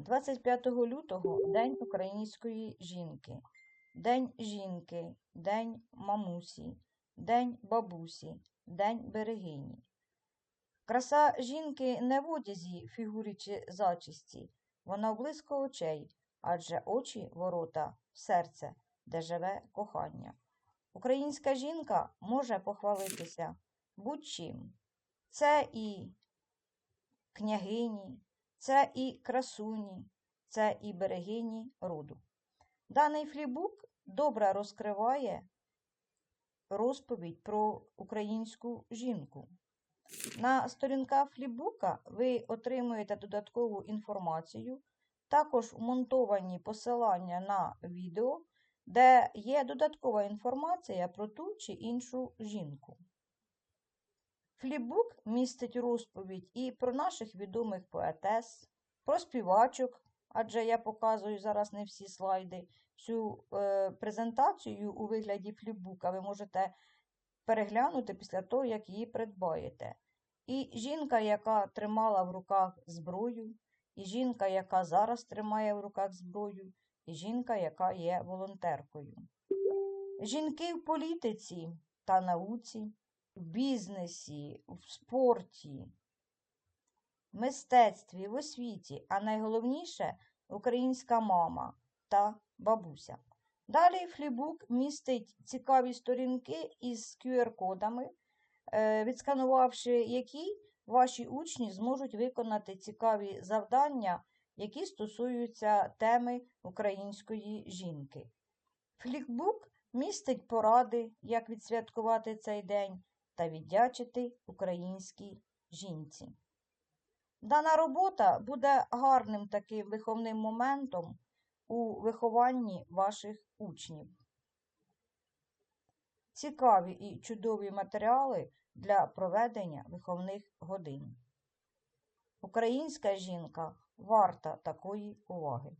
25 лютого День української жінки, День жінки, День мамусі, День бабусі, День берегині. Краса жінки не в одязі, фігурі чи зачісті, вона блиску очей, адже очі ворота серце, де живе кохання. Українська жінка може похвалитися будь-чим. Це і княгині, це і красуні, це і берегині роду. Даний флібук добре розкриває розповідь про українську жінку. На сторінках флібука ви отримуєте додаткову інформацію, також вмонтовані посилання на відео, де є додаткова інформація про ту чи іншу жінку. Флібук містить розповідь і про наших відомих поетес, про співачок, адже я показую зараз не всі слайди. Цю е, презентацію у вигляді флібука ви можете переглянути після того, як її придбаєте. І жінка, яка тримала в руках зброю, і жінка, яка зараз тримає в руках зброю, і жінка, яка є волонтеркою. Жінки в політиці та науці, в бізнесі, в спорті, в мистецтві, в освіті, а найголовніше українська мама та бабуся. Далі флібук містить цікаві сторінки із QR-кодами, е, відсканувавши які ваші учні зможуть виконати цікаві завдання, які стосуються теми української жінки. Флікбук містить поради, як відсвяткувати цей день та віддячити українській жінці. Дана робота буде гарним таким виховним моментом у вихованні ваших учнів. Цікаві і чудові матеріали для проведення виховних годин. Українська жінка варта такої уваги.